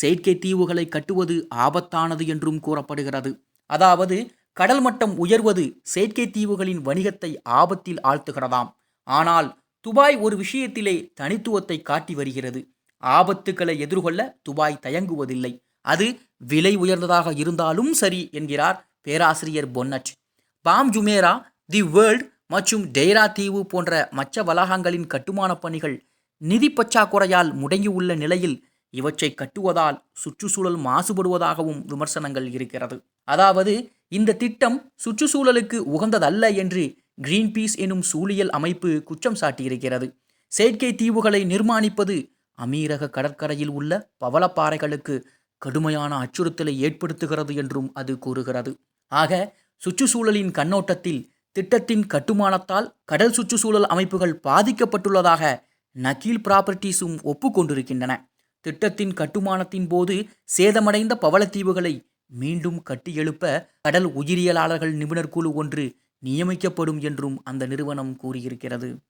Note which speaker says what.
Speaker 1: செயற்கை தீவுகளை கட்டுவது ஆபத்தானது என்றும் கூறப்படுகிறது. அதாவது கடல் மட்டம் உயர்வது செயற்கை தீவுகளின் வணிகத்தை ஆபத்தில் ஆழ்த்துகிறதாம். ஆனால் துபாய் ஒரு விஷயத்திலே தனித்துவத்தை காட்டி வருகிறது. ஆபத்துக்களை எதிர்கொள்ள துபாய் தயங்குவதில்லை. அது விலை உயர்ந்ததாக இருந்தாலும் சரி என்கிறார் பேராசிரியர் பொன்னட். பாம் ஜுமேரா தி வேர்ல்ட் மற்றும் டெய்ரா தீவு போன்ற மற்ற வளாகங்களின் கட்டுமானப் பணிகள் நிதி பற்றாக்குறையால் முடங்கியுள்ள நிலையில் இவற்றை கட்டுவதால் சுற்றுச்சூழல் மாசுபடுவதாகவும் விமர்சனங்கள் இருக்கிறது. அதாவது இந்த திட்டம் சுற்றுச்சூழலுக்கு உகந்ததல்ல என்று கிரீன்பீஸ் எனும் சூழியல் அமைப்பு குற்றம் சாட்டியிருக்கிறது. செயற்கை தீவுகளை நிர்மாணிப்பது அமீரக கடற்கரையில் உள்ள பவளப்பாறைகளுக்கு கடுமையான அச்சுறுத்தலை ஏற்படுத்துகிறது என்றும் அது கூறுகிறது. ஆக சுற்றுச்சூழலின் கண்ணோட்டத்தில் திட்டத்தின் கட்டுமானத்தால் கடல் சுற்றுச்சூழல் அமைப்புகள் பாதிக்கப்பட்டுள்ளதாக நக்கீல் ப்ராப்பர்ட்டிஸும் ஒப்புக்கொண்டிருக்கின்றன. திட்டத்தின் கட்டுமானத்தின் போது சேதமடைந்த பவளத்தீவுகளை மீண்டும் கட்டியெழுப்ப கடல் உயிரியலாளர்கள் நிபுணர் குழு ஒன்று நியமிக்கப்படும் என்றும் அந்த நிறுவனம் கூறியிருக்கிறது.